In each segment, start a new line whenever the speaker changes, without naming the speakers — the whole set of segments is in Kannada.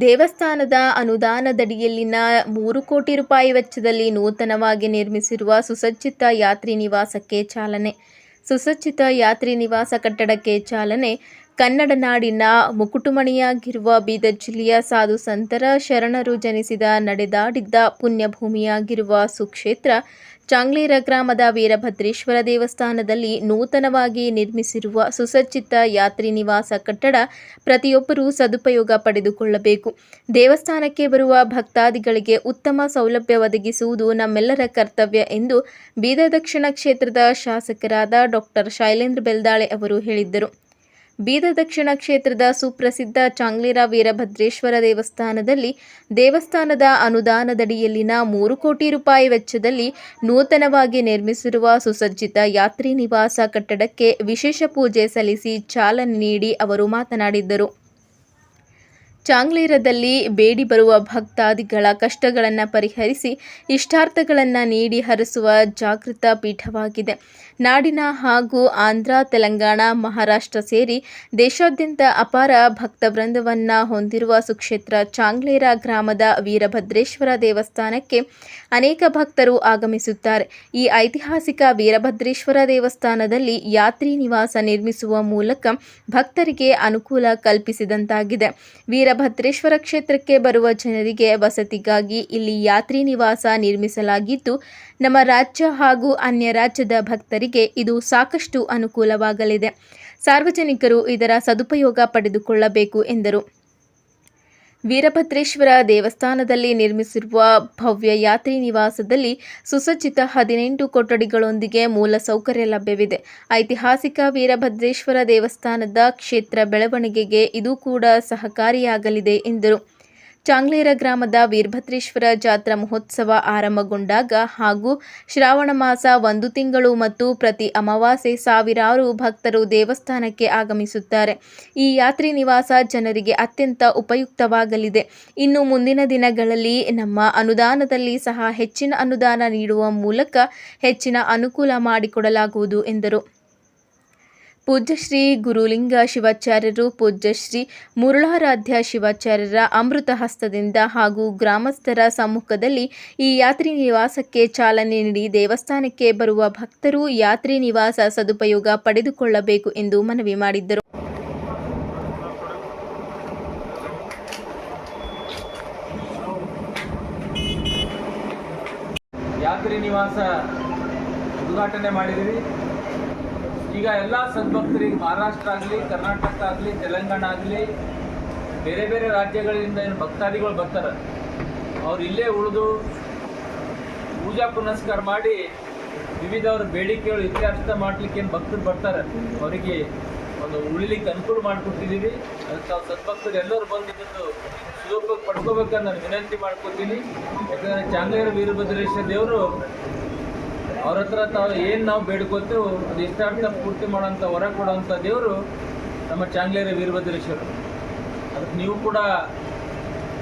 ದೇವಸ್ಥಾನದ ಅನುದಾನದಡಿಯಲ್ಲಿನ ಮೂರು ಕೋಟಿ ರೂಪಾಯಿ ವೆಚ್ಚದಲ್ಲಿ ನೂತನವಾಗಿ ನಿರ್ಮಿಸಿರುವ ಸುಸಜ್ಜಿತ ಯಾತ್ರಿ ನಿವಾಸಕ್ಕೆ ಚಾಲನೆ. ಸುಸಜ್ಜಿತ ಯಾತ್ರಿ ನಿವಾಸ ಕಟ್ಟಡಕ್ಕೆ ಚಾಲನೆ. ಕನ್ನಡ ನಾಡಿನ ಮುಕುಟುಮಣಿಯಾಗಿರುವ ಬೀದರ್ ಜಿಲ್ಲೆಯ ಸಾಧು ಸಂತರ ಶರಣರು ಜನಿಸಿದ ನಡೆದಾಡಿದ್ದ ಪುಣ್ಯಭೂಮಿಯಾಗಿರುವ ಸುಕ್ಷೇತ್ರ, ಚಾಂಗ್ಲೇರ ಗ್ರಾಮದ ವೀರಭದ್ರೇಶ್ವರ ದೇವಸ್ಥಾನದಲ್ಲಿ ನೂತನವಾಗಿ ನಿರ್ಮಿಸಿರುವ ಸುಸಜ್ಜಿತ ಯಾತ್ರಿ ನಿವಾಸ ಕಟ್ಟಡ ಪ್ರತಿಯೊಬ್ಬರೂ ಸದುಪಯೋಗ ಪಡೆದುಕೊಳ್ಳಬೇಕು. ದೇವಸ್ಥಾನಕ್ಕೆ ಬರುವ ಭಕ್ತಾದಿಗಳಿಗೆ ಉತ್ತಮ ಸೌಲಭ್ಯ ಒದಗಿಸುವುದು ನಮ್ಮೆಲ್ಲರ ಕರ್ತವ್ಯ ಎಂದು ಬೀದರ್ ದಕ್ಷಿಣ ಕ್ಷೇತ್ರದ ಶಾಸಕರಾದ ಡಾಕ್ಟರ್ ಶೈಲೇಂದ್ರ ಬೆಲ್ದಾಳೆ ಅವರು ಹೇಳಿದ್ದರು. ಬೀದರ್ ದಕ್ಷಿಣ ಕ್ಷೇತ್ರದ ಸುಪ್ರಸಿದ್ಧ ಚಾಂಗ್ಲಿರ ವೀರಭದ್ರೇಶ್ವರ ದೇವಸ್ಥಾನದಲ್ಲಿ ದೇವಸ್ಥಾನದ ಅನುದಾನದಡಿಯಲ್ಲಿನ ಮೂರು ಕೋಟಿ ರೂಪಾಯಿ ವೆಚ್ಚದಲ್ಲಿ ನೂತನವಾಗಿ ನಿರ್ಮಿಸಿರುವ ಸುಸಜ್ಜಿತ ಯಾತ್ರಿ ನಿವಾಸ ಕಟ್ಟಡಕ್ಕೆ ವಿಶೇಷ ಪೂಜೆ ಸಲ್ಲಿಸಿ ಚಾಲನೆ ನೀಡಿ ಅವರು ಮಾತನಾಡಿದ್ದರು. ಚಾಂಗ್ಲೇರದಲ್ಲಿ ಬೇಡಿ ಬರುವ ಭಕ್ತಾದಿಗಳ ಕಷ್ಟಗಳನ್ನು ಪರಿಹರಿಸಿ ಇಷ್ಟಾರ್ಥಗಳನ್ನು ನೀಡಿ ಹರಿಸುವ ಜಾಗೃತ ಪೀಠವಾಗಿದೆ. ನಾಡಿನ ಹಾಗೂ ಆಂಧ್ರ, ತೆಲಂಗಾಣ, ಮಹಾರಾಷ್ಟ್ರ ಸೇರಿ ದೇಶಾದ್ಯಂತ ಅಪಾರ ಭಕ್ತವೃಂದವನ್ನು ಹೊಂದಿರುವ ಸುಕ್ಷೇತ್ರ ಚಾಂಗ್ಲೇರ ಗ್ರಾಮದ ವೀರಭದ್ರೇಶ್ವರ ದೇವಸ್ಥಾನಕ್ಕೆ ಅನೇಕ ಭಕ್ತರು ಆಗಮಿಸುತ್ತಾರೆ. ಈ ಐತಿಹಾಸಿಕ ವೀರಭದ್ರೇಶ್ವರ ದೇವಸ್ಥಾನದಲ್ಲಿ ಯಾತ್ರಿ ನಿವಾಸ ನಿರ್ಮಿಸುವ ಮೂಲಕ ಭಕ್ತರಿಗೆ ಅನುಕೂಲ ಕಲ್ಪಿಸಿದಂತಾಗಿದೆ. ವೀರಭದ್ರೇಶ್ವರ ಕ್ಷೇತ್ರಕ್ಕೆ ಬರುವ ಜನರಿಗೆ ವಸತಿಗಾಗಿ ಇಲ್ಲಿ ಯಾತ್ರಿ ನಿವಾಸ ನಿರ್ಮಿಸಲಾಗಿದ್ದು, ನಮ್ಮ ರಾಜ್ಯ ಹಾಗೂ ಅನ್ಯ ರಾಜ್ಯದ ಭಕ್ತರಿಗೆ ಇದು ಸಾಕಷ್ಟು ಅನುಕೂಲವಾಗಲಿದೆ. ಸಾರ್ವಜನಿಕರು ಇದರ ಸದುಪಯೋಗ ಪಡೆದುಕೊಳ್ಳಬೇಕು ಎಂದರು. ವೀರಭದ್ರೇಶ್ವರ ದೇವಸ್ಥಾನದಲ್ಲಿ ನಿರ್ಮಿಸಿರುವ ಭವ್ಯ ಯಾತ್ರಿ ನಿವಾಸದಲ್ಲಿ ಸುಸಜ್ಜಿತ ಹದಿನೆಂಟು ಕೊಠಡಿಗಳೊಂದಿಗೆ ಮೂಲ ಸೌಕರ್ಯ ಲಭ್ಯವಿದೆ. ಐತಿಹಾಸಿಕ ವೀರಭದ್ರೇಶ್ವರ ದೇವಸ್ಥಾನದ ಕ್ಷೇತ್ರ ಬೆಳವಣಿಗೆಗೆ ಇದು ಕೂಡ ಸಹಕಾರಿಯಾಗಲಿದೆ ಎಂದರು. ಚಾಂಗ್ಲೇರ ಗ್ರಾಮದ ವೀರಭದ್ರೇಶ್ವರ ಜಾತ್ರಾ ಮಹೋತ್ಸವ ಆರಂಭಗೊಂಡಾಗ ಹಾಗೂ ಶ್ರಾವಣ ಮಾಸ ಒಂದು ತಿಂಗಳು ಮತ್ತು ಪ್ರತಿ ಅಮಾವಾಸ್ಯೆ ಸಾವಿರಾರು ಭಕ್ತರು ದೇವಸ್ಥಾನಕ್ಕೆ ಆಗಮಿಸುತ್ತಾರೆ. ಈ ಯಾತ್ರಿ ನಿವಾಸ ಜನರಿಗೆ ಅತ್ಯಂತ ಉಪಯುಕ್ತವಾಗಲಿದೆ. ಇನ್ನು ಮುಂದಿನ ದಿನಗಳಲ್ಲಿ ನಮ್ಮ ಅನುದಾನದಲ್ಲಿ ಸಹ ಹೆಚ್ಚಿನ ಅನುದಾನ ನೀಡುವ ಮೂಲಕ ಹೆಚ್ಚಿನ ಅನುಕೂಲ ಮಾಡಿಕೊಡಲಾಗುವುದು ಎಂದರು. ಪೂಜ್ಯ ಶ್ರೀ ಗುರುಲಿಂಗ ಶಿವಾಚಾರ್ಯರು, ಪೂಜ್ಯ ಶ್ರೀ ಮುರುಳಾರಾಧ್ಯ ಶಿವಾಚಾರ್ಯರ ಅಮೃತ ಹಸ್ತದಿಂದ ಹಾಗೂ ಗ್ರಾಮಸ್ಥರ ಸಮ್ಮುಖದಲ್ಲಿ ಈ ಯಾತ್ರಿ ನಿವಾಸಕ್ಕೆ ಚಾಲನೆ ನೀಡಿ ದೇವಸ್ಥಾನಕ್ಕೆ ಬರುವ ಭಕ್ತರು ಯಾತ್ರಿ ನಿವಾಸ ಸದುಪಯೋಗ ಪಡೆದುಕೊಳ್ಳಬೇಕು ಎಂದು ಮನವಿ ಮಾಡಿದ್ದರು.
ಯಾತ್ರಿ ನಿವಾಸ ಉದ್ಘಾಟನೆ ಮಾಡಿದ್ದೀವಿ ಈಗ ಎಲ್ಲ ಸದ್ಭಕ್ತರಿಗೆ ಮಹಾರಾಷ್ಟ್ರ ಆಗಲಿ, ಕರ್ನಾಟಕ ಆಗಲಿ, ತೆಲಂಗಾಣ ಆಗಲಿ, ಬೇರೆ ಬೇರೆ ರಾಜ್ಯಗಳಿಂದ ಏನು ಭಕ್ತಾದಿಗಳು ಬರ್ತಾರೆ. ಅವ್ರು ಇಲ್ಲೇ ಉಳಿದು ಪೂಜಾ ಪುನಸ್ಕಾರ ಮಾಡಿ ವಿವಿಧ ಅವ್ರ ಬೇಡಿಕೆಗಳು ಇತ್ಯರ್ಥ ಮಾಡ್ಲಿಕ್ಕೆ ಏನು ಭಕ್ತರು ಬರ್ತಾರೆ. ಅವರಿಗೆ ಒಂದು ಉಳಿಲಿಕ್ಕೆ ಅನುಕೂಲ ಮಾಡಿಕೊಟ್ಟಿದ್ದೀವಿ. ಅದಕ್ಕೆ ನಾವು ಸದ್ಭಕ್ತರು ಎಲ್ಲರೂ ಬಂದು ಇದನ್ನು ಸುಲಭ ಪಡ್ಕೋಬೇಕಂತ ನಾನು ವಿನಂತಿ ಮಾಡ್ಕೊತೀನಿ. ಯಾಕಂದರೆ ಚಾಂಗ್ಲೇರ ವೀರಭದ್ರೇಶ್ವರ ದೇವರು ಅವ್ರ ಹತ್ರ ತಾವು ಏನು ನಾವು ಬೇಡ್ಕೋತೇವೆ ಅದು ಇಷ್ಟಾರ್ಥ ಪೂರ್ತಿ ಮಾಡೋಂಥ ಹೊರ ಕೊಡೋಂಥ ದೇವರು ನಮ್ಮ ಚಾಂಗ್ಲೇರ ವೀರಭದ್ರೇಶ್ವರ. ಅದಕ್ಕೆ ನೀವು ಕೂಡ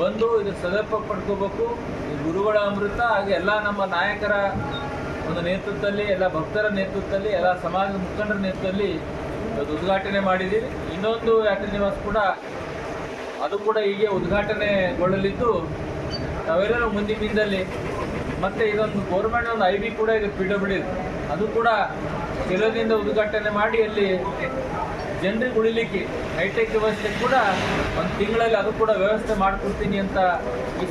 ಬಂದು ಇದು ಸದರ್ಪ ಪಡ್ಕೋಬೇಕು. ಈ ಗುರುಗಳ ಅಮೃತ ಹಾಗೆ ಎಲ್ಲ ನಮ್ಮ ನಾಯಕರ ಒಂದು ನೇತೃತ್ವದಲ್ಲಿ, ಎಲ್ಲ ಭಕ್ತರ ನೇತೃತ್ವದಲ್ಲಿ, ಎಲ್ಲ ಸಮಾಜದ ಮುಖಂಡರ ನೇತೃತ್ವದಲ್ಲಿ ಅದು ಉದ್ಘಾಟನೆ ಮಾಡಿದ್ದೀರಿ. ಇನ್ನೊಂದು ಯಾತ್ರಿ ನಿವಾಸ ಕೂಡ ಅದು ಕೂಡ ಹೀಗೆ ಉದ್ಘಾಟನೆಗೊಳ್ಳಲಿದ್ದು ತಾವೆಲ್ಲರೂ ಮುಂದಿನ ದಿನದಲ್ಲಿ ಮತ್ತೆ ಇದೊಂದು ಗೌರ್ಮೆಂಟ್ ಒಂದು ಐ ಬಿ ಕೂಡ ಇದೆ ಪಿ ಡಬ್ಲ್ಯೂ ಅದು ಕೂಡ ಕೆಲದಿಂದ ಉದ್ಘಾಟನೆ ಮಾಡಿ ಅಲ್ಲಿ ಜನರಿಗೆ ಉಳಿಲಿಕ್ಕೆ ಹೈಟೆಕ್ ವ್ಯವಸ್ಥೆ ಕೂಡ ಒಂದು ತಿಂಗಳಲ್ಲಿ ಅದು ಕೂಡ ವ್ಯವಸ್ಥೆ ಮಾಡಿಕೊಡ್ತೀನಿ ಅಂತ ಈ